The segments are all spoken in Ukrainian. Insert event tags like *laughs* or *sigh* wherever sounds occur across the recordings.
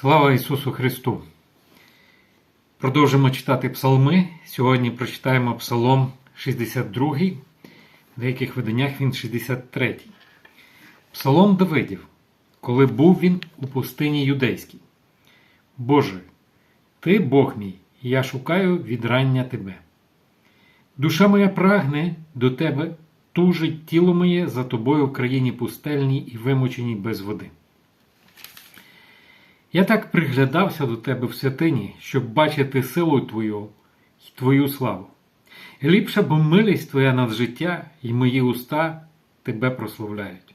Слава Ісусу Христу! Продовжимо читати псалми. Сьогодні прочитаємо псалом 62, в деяких виданнях він 63. Псалом Давидів, коли був він у пустині юдейській. Боже, Ти Бог мій, і я шукаю відрання Тебе. Душа моя прагне до Тебе, тужить тіло моє за тобою в країні пустельній і вимученій без води. Я так приглядався до тебе в святині, щоб бачити силу Твою й Твою славу. Ліпша, бо милість Твоя над життя, і мої уста Тебе прославляють.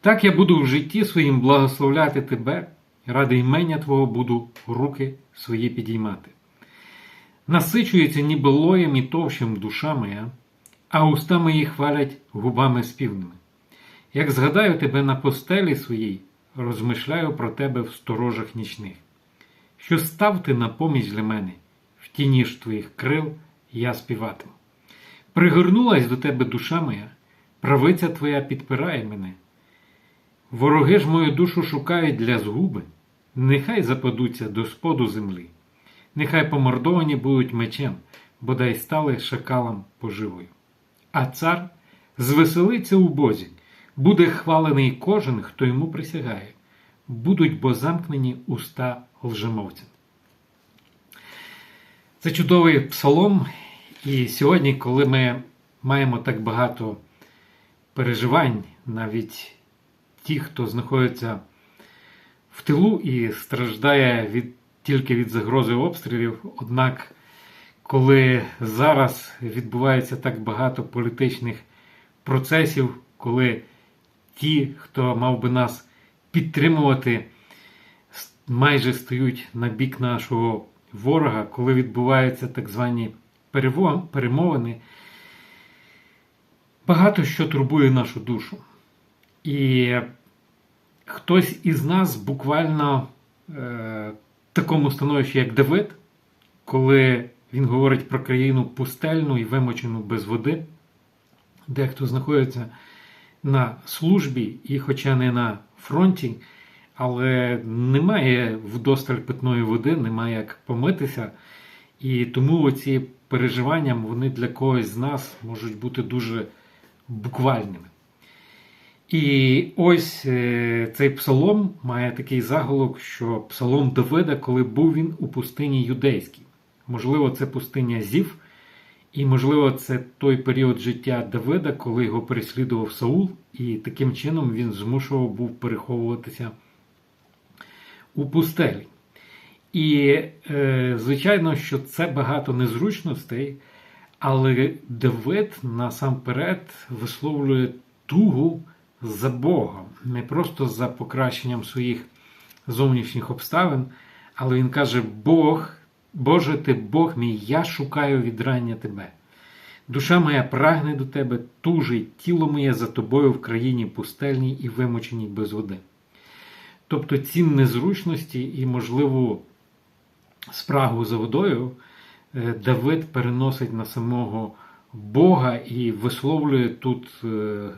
Так я буду в житті своїм благословляти Тебе, ради імення Твого буду руки свої підіймати. Насичується ніби лоєм і товщем душа моя, а уста мої хвалять губами співними. Як згадаю тебе на постелі своїй, розмишляю про тебе в сторожах нічних. Що став ти на поміч для мене, в тіні ж твоїх крил я співатиму. Пригорнулась до тебе душа моя, правиця твоя підпирає мене. Вороги ж мою душу шукають для згуби, нехай западуться до споду землі, нехай помордовані будуть мечем, бодай стали шакалам поживою. А цар звеселиться у Бозі, буде хвалений кожен, хто йому присягає, будуть бо замкнені уста лжемовця. Це чудовий псалом, і сьогодні, коли ми маємо так багато переживань, навіть ті, хто знаходиться в тилу і страждає від, тільки від загрози обстрілів, однак, коли зараз відбувається так багато політичних процесів, коли ті, хто мав би нас підтримувати, майже стають на бік нашого ворога, коли відбуваються так звані перемовини, багато що турбує нашу душу. І хтось із нас буквально е, в такому становищі, як Давид, коли він говорить про країну пустельну і вимочену без води, дехто знаходиться на службі, і хоча не на фронті, але немає вдосталь питної води, немає як помитися. І тому оці переживання вони для когось з нас можуть бути дуже буквальними. І ось е, цей псалом має такий заголовок, що псалом Давида, коли був він у пустині юдейській. Можливо, це пустиня Зів, і, можливо, це той період життя Давида, коли його переслідував Саул, і таким чином він змушував був переховуватися у пустелі. І, е, звичайно, що це багато незручностей, але Давид насамперед висловлює тугу за Богом, не просто за покращенням своїх зовнішніх обставин, але він каже: Бог, Боже, ти Бог мій, я шукаю відрання Тебе. Душа моя прагне до тебе, тужить тіло моє за тобою в країні пустельній і вимученій без води. Тобто ці незручності і, можливо, спрагу за водою е, Давид переносить на самого Бога і висловлює тут, е,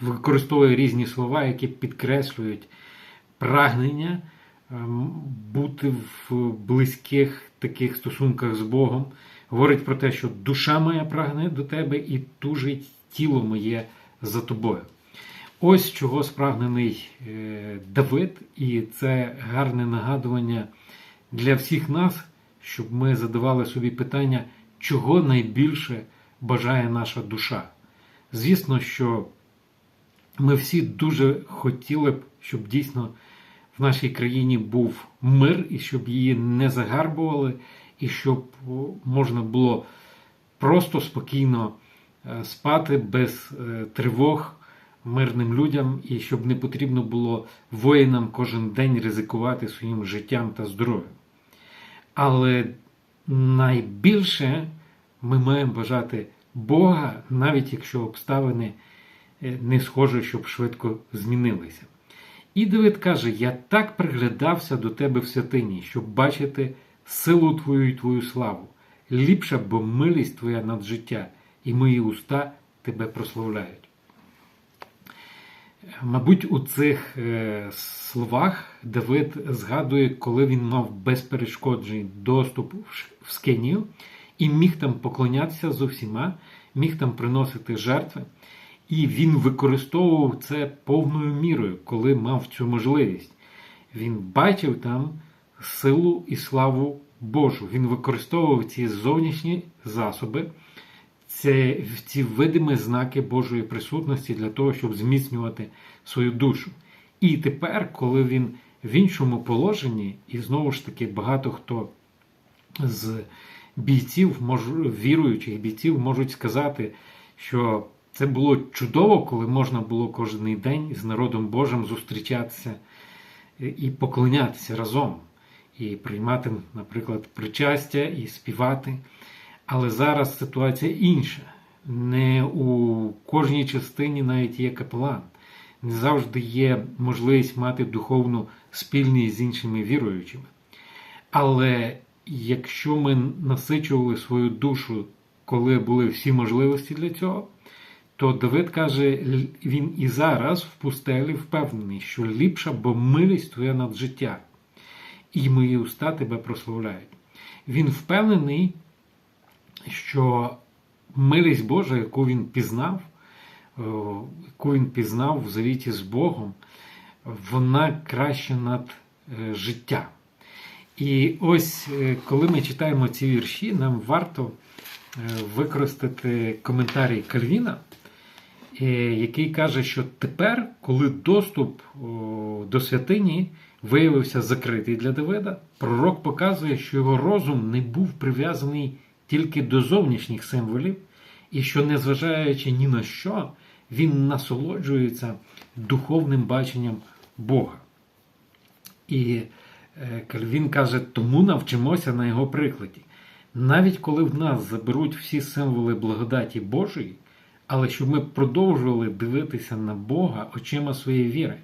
використовує різні слова, які підкреслюють прагнення бути в близьких таких стосунках з Богом. Говорить про те, що душа моя прагне до тебе і тужить тіло моє за тобою. Ось чого спрагнений е, Давид, і це гарне нагадування для всіх нас, щоб ми задавали собі питання, чого найбільше бажає наша душа. Звісно, що ми всі дуже хотіли б, щоб дійсно в нашій країні був мир і щоб її не загарбували, і щоб можна було просто спокійно е, спати без е, тривог мирним людям, і щоб не потрібно було воїнам кожен день ризикувати своїм життям та здоров'ям. Але найбільше ми маємо бажати Бога, навіть якщо обставини е, не схоже, щоб швидко змінилися. І Давид каже: Я так приглядався до тебе в святині, щоб бачити силу Твою і Твою славу. Ліпша, бо милість Твоя над життя, і мої уста Тебе прославляють. Мабуть, у цих е, словах Давид згадує, коли він мав безперешкоджений доступ в Скинію і міг там поклонятися з усіма, міг там приносити жертви. І він використовував це повною мірою, коли мав цю можливість. Він бачив там силу і славу Божу. Він використовував ці зовнішні засоби, це, ці видимі знаки Божої присутності для того, щоб зміцнювати свою душу. І тепер, коли він в іншому положенні, і знову ж таки багато хто з бійців, віруючих бійців, можуть сказати, що це було чудово, коли можна було кожен день з народом Божим зустрічатися і поклонятися разом, і приймати, наприклад, причастя і співати. Але зараз ситуація інша. Не у кожній частині навіть є капелан. Не завжди є можливість мати духовну спільність з іншими віруючими. Але якщо ми насичували свою душу, коли були всі можливості для цього, то Давид каже, він і зараз в пустелі впевнений, що ліпша, бо милість твоя над життя, і мої уста тебе прославляють. Він впевнений, що милість Божа, яку він пізнав, яку він пізнав в завіті з Богом, вона краща над е, життя. І ось е, коли ми читаємо ці вірші, нам варто е, використати коментарій Кальвіна, який каже, що тепер, коли доступ до святині виявився закритий для Давида, пророк показує, що його розум не був прив'язаний тільки до зовнішніх символів, і що, незважаючи ні на що, він насолоджується духовним баченням Бога. І е, Кальвін каже, тому навчимося на його прикладі. Навіть коли в нас заберуть всі символи благодаті Божої, але щоб ми продовжували дивитися на Бога очима своєї віри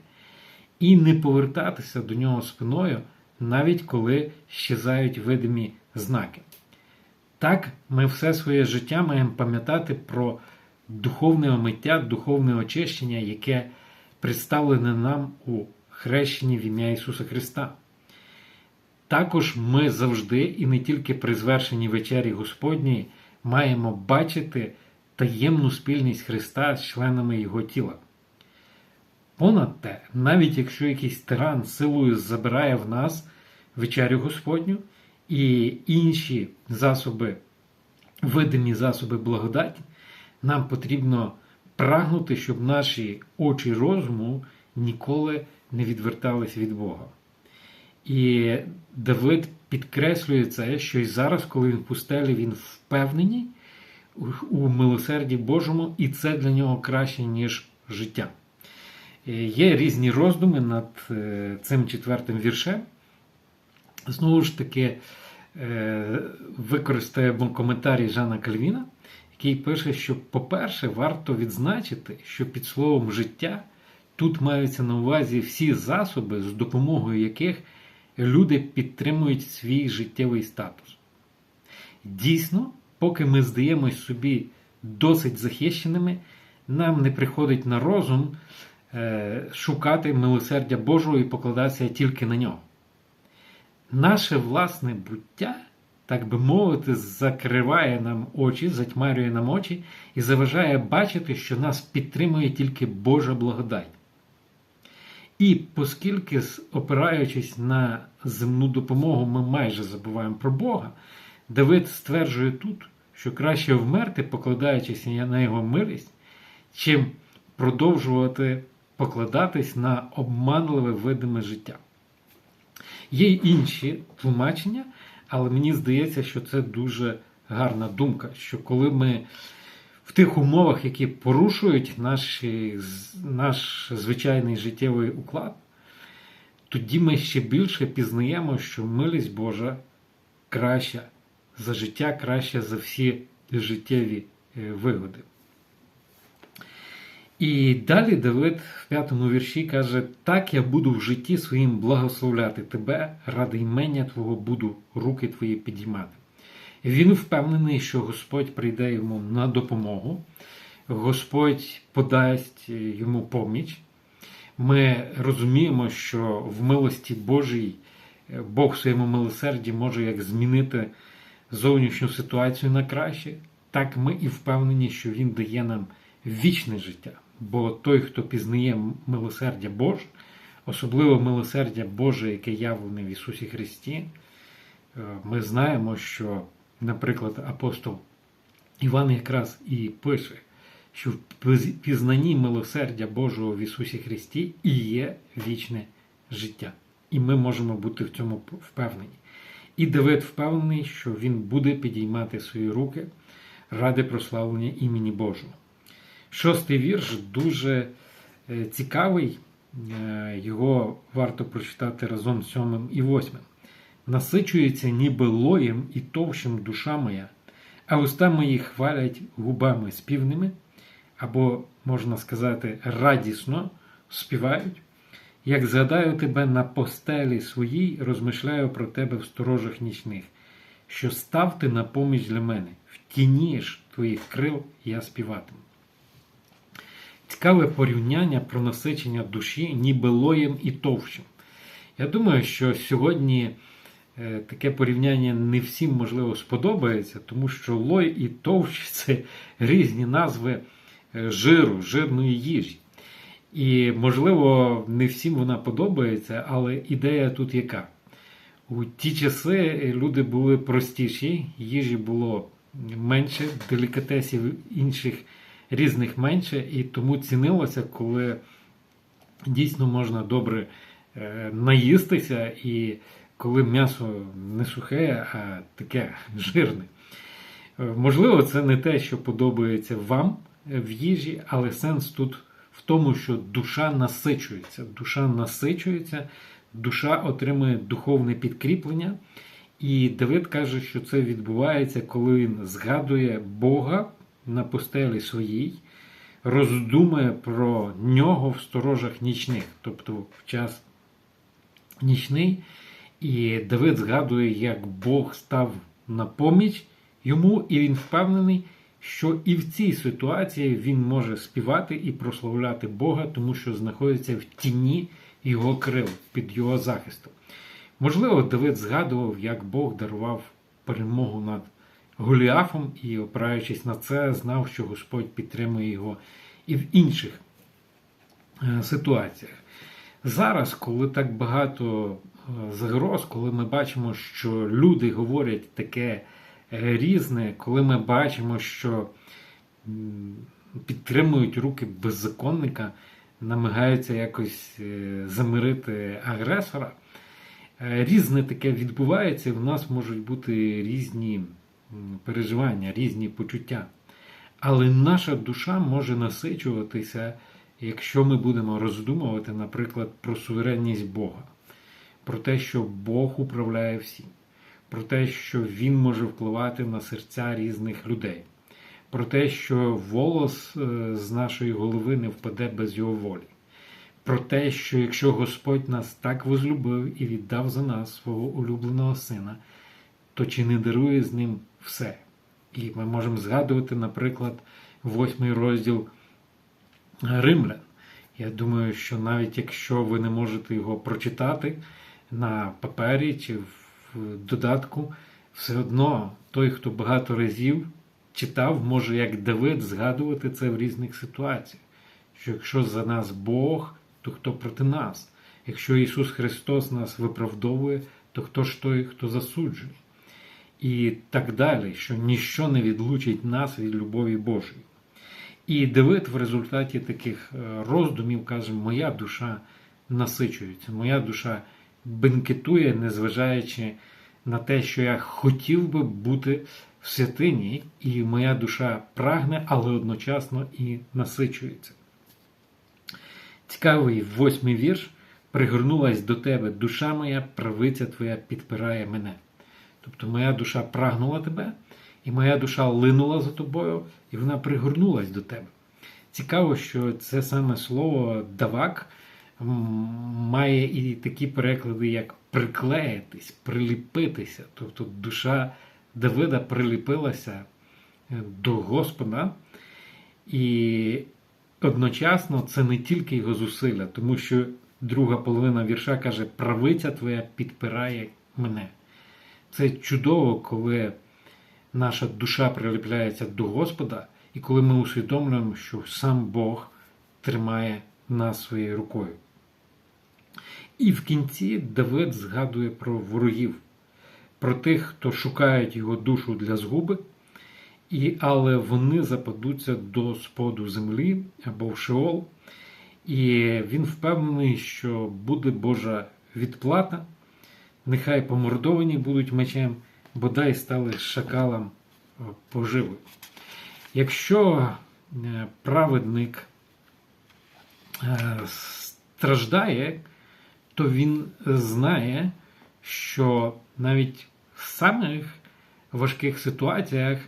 і не повертатися до нього спиною, навіть коли щезають видимі знаки. Так, ми все своє життя маємо пам'ятати про духовне омиття, духовне очищення, яке представлене нам у хрещенні в ім'я Ісуса Христа. Також ми завжди, і не тільки при звершенні вечері Господньої, маємо бачити таємну спільність Христа з членами Його тіла. Понад те, навіть якщо якийсь тиран силою забирає в нас вечерю Господню і інші засоби, видимі засоби благодаті, нам потрібно прагнути, щоб наші очі розуму ніколи не відвертались від Бога. І Давид підкреслює це, що і зараз, коли він в пустелі, він впевнений у- милосерді Божому, і це для нього краще, ніж життя. Е, Є різні роздуми над е, цим четвертим віршем. Знову ж таки, е, використаємо коментарі Жана Кальвіна, який пише, що, по-перше, варто відзначити, що під словом життя тут маються на увазі всі засоби, з допомогою яких люди підтримують свій життєвий статус. Дійсно, поки ми здаємось собі досить захищеними, нам не приходить на розум е, шукати милосердя Божого і покладатися тільки на нього. Наше власне буття, так би мовити, закриває нам очі, затьмарює нам очі і заважає бачити, що нас підтримує тільки Божа благодать. І оскільки, опираючись на земну допомогу, ми майже забуваємо про Бога, Давид стверджує тут, що краще вмерти, покладаючись на його милість, чим продовжувати покладатись на обманливе видиме життя. Є й інші тлумачення, але мені здається, що це дуже гарна думка, що коли ми в тих умовах, які порушують наші, наш звичайний життєвий уклад, тоді ми ще більше пізнаємо, що милість Божа краща за життя, краща за всі життєві е, вигоди. І далі Давид в п'ятому вірші каже: Так я буду в житті своїм благословляти тебе, ради імення Твого буду руки твої підіймати. Він впевнений, що Господь прийде йому на допомогу, Господь подасть йому поміч, Ми розуміємо, що в милості Божій е, Бог в своєму милосерді може як змінити зовнішню ситуацію на краще, так ми і впевнені, що Він дає нам вічне життя. Бо той, хто пізнає милосердя Боже, особливо милосердя Боже, яке явлене в Ісусі Христі, е, ми знаємо, що, наприклад, апостол Іван якраз і пише, що в пізнанні милосердя Божого в Ісусі Христі і є вічне життя. І ми можемо бути в цьому впевнені. І Давид впевнений, що він буде підіймати свої руки ради прославлення імені Божого. Шостий вірш дуже е, цікавий, е, його варто прочитати разом з сьомим і восьмим. Насичується ніби лоєм і товщим душа моя, а уста мої хвалять губами співними, або, можна сказати, радісно співають. Як згадаю тебе на постелі своїй, розмишляю про тебе в сторожах нічних, що став ти на поміч для мене, в тіні ж твоїх крил я співатиму. Цікаве порівняння про насичення душі, ніби лоєм і товщем. Я думаю, що сьогодні е, таке порівняння не всім можливо сподобається, тому що лой і товщ це різні назви е, жиру, жирної їжі. І, можливо, не всім вона подобається, але ідея тут яка? У ті часи люди були простіші, їжі було менше, делікатесів інших різних менше, і тому цінилося, коли дійсно можна добре е, наїстися, і коли м'ясо не сухе, а таке *laughs* жирне. Е, можливо, це не те, що подобається вам в їжі, але сенс тут тому, що душа насичується. Душа насичується, душа отримує духовне підкріплення. І Давид каже, що це відбувається, коли він згадує Бога на постелі своїй, роздумує про нього в сторожах нічних, тобто в час нічний. І Давид згадує, як Бог став на поміч йому, і він впевнений, що і в цій ситуації він може співати і прославляти Бога, тому що знаходиться в тіні його крил під його захистом. Можливо, Давид згадував, як Бог дарував перемогу над Голіафом і, опираючись на це, знав, що Господь підтримує його і в інших е, ситуаціях. Зараз, коли так багато е, загроз, коли ми бачимо, що люди говорять таке різне, коли ми бачимо, що підтримують руки беззаконника, намагаються якось замирити агресора, різне таке відбувається, і в нас можуть бути різні переживання, різні почуття. Але наша душа може насичуватися, якщо ми будемо роздумувати, наприклад, про суверенність Бога, про те, що Бог управляє всім, про те, що Він може впливати на серця різних людей, про те, що волос е, з нашої голови не впаде без його волі. Про те, що якщо Господь нас так возлюбив і віддав за нас свого улюбленого сина, то чи не дарує з ним все? І ми можемо згадувати, наприклад, восьмий розділ Римлян. Я думаю, що навіть якщо ви не можете його прочитати на папері чи в додатку, все одно той, хто багато разів читав, може як Давид згадувати це в різних ситуаціях. Що якщо за нас Бог, то хто проти нас? Якщо Ісус Христос нас виправдовує, то хто ж той, хто засуджує? і так далі, що ніщо не відлучить нас від любові Божої. І Давид в результаті таких е, роздумів каже, моя душа насичується, моя душа бенкетує, незважаючи на те, що я хотів би бути в святині, і моя душа прагне, але одночасно і насичується. Цікавий восьмий вірш. Пригорнулась до тебе душа моя, правиця твоя підпирає мене. Тобто моя душа прагнула тебе, і моя душа линула за тобою, і вона пригорнулась до тебе. Цікаво, що це саме слово давак має і такі переклади, як приклеїтись, приліпитися. Тобто душа Давида приліпилася е, до Господа. І одночасно це не тільки його зусилля, тому що друга половина вірша каже: правиця твоя підпирає мене. Це чудово, коли наша душа приліпляється до Господа, і коли ми усвідомлюємо, що сам Бог тримає нас своєю рукою. І в кінці Давид згадує про ворогів, про тих, хто шукають його душу для згуби, і, але вони западуться до споду землі або в Шеол. І він впевнений, що буде Божа відплата, нехай помордовані будуть мечем, бодай стали шакалам е, поживи. Якщо е, праведник е, страждає, то він знає, що навіть в самих важких ситуаціях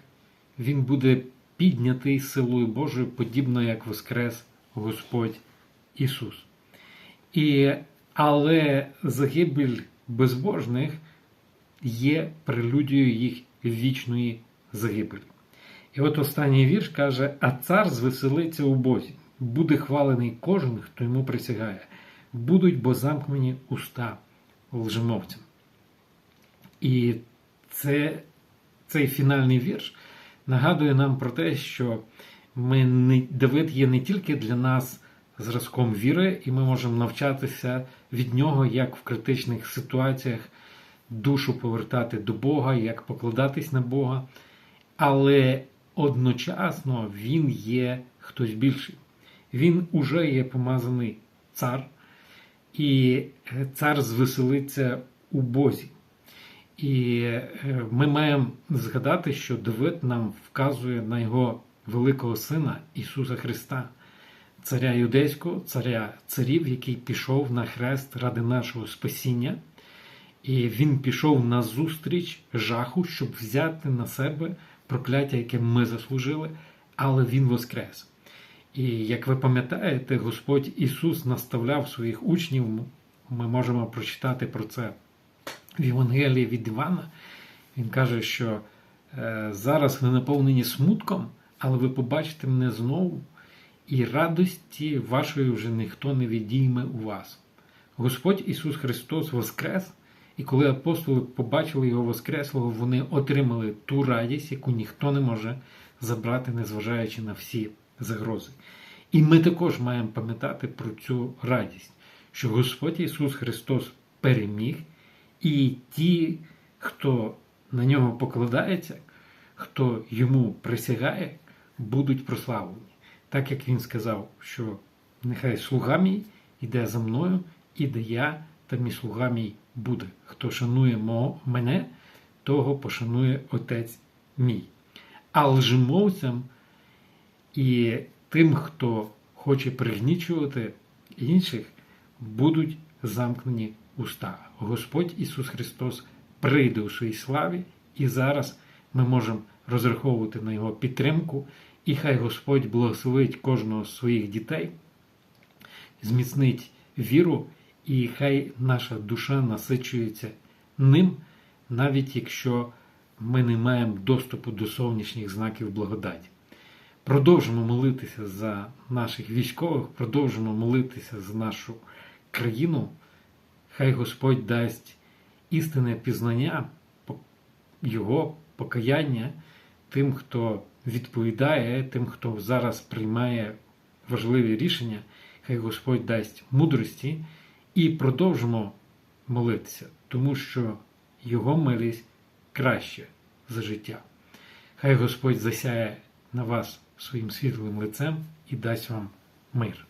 він буде піднятий силою Божою, подібно як Воскрес Господь Ісус. І, Але загибель безбожних є прелюдією їх вічної загибелі. І от останній вірш каже: А цар звеселиться у Бозі, буде хвалений кожен, хто йому присягає, будуть бо замкнені уста лжемовцям. І це, цей фінальний вірш нагадує нам про те, що ми не, Давид є не тільки для нас зразком віри, і ми можемо навчатися від нього, як в критичних ситуаціях душу повертати до Бога, як покладатись на Бога. Але одночасно він є хтось більший. Він уже є помазаний цар, і цар звеселиться у Бозі. І ми маємо згадати, що Давид нам вказує на його великого сина Ісуса Христа, царя юдейського, царя царів, який пішов на хрест ради нашого спасіння. І він пішов на зустріч жаху, щоб взяти на себе прокляття, яке ми заслужили, але Він воскрес. І як ви пам'ятаєте, Господь Ісус наставляв своїх учнів, ми можемо прочитати про це в Євангелії від Івана. Він каже, що е, зараз ви наповнені смутком, але ви побачите мене знову, і радості вашої вже ніхто не відійме у вас. Господь Ісус Христос Воскрес, і коли апостоли побачили Його Воскреслого, вони отримали ту радість, яку ніхто не може забрати, незважаючи на всі загрози. І ми також маємо пам'ятати про цю радість, що Господь Ісус Христос переміг, і ті, хто на нього покладається, хто йому присягає, будуть прославлені. Так як він сказав, що нехай слуга мій іде за мною, і де я, там і слуга мій буде. Хто шанує мене, того пошанує Отець мій. А лжемовцям і тим, хто хоче пригнічувати інших, будуть замкнені уста. Господь Ісус Христос прийде у своїй славі, і зараз ми можемо розраховувати на Його підтримку, і хай Господь благословить кожного з своїх дітей, зміцнить віру, і хай наша душа насичується ним, навіть якщо ми не маємо доступу до зовнішніх знаків благодаті. Продовжимо молитися за наших військових, продовжимо молитися за нашу країну. Хай Господь дасть істинне пізнання, Його покаяння тим, хто відповідає, тим, хто зараз приймає важливі рішення. Хай Господь дасть мудрості і продовжимо молитися, тому що Його милість краще за життя. Хай Господь засяє на вас своїм світлим лицем і дасть вам мир.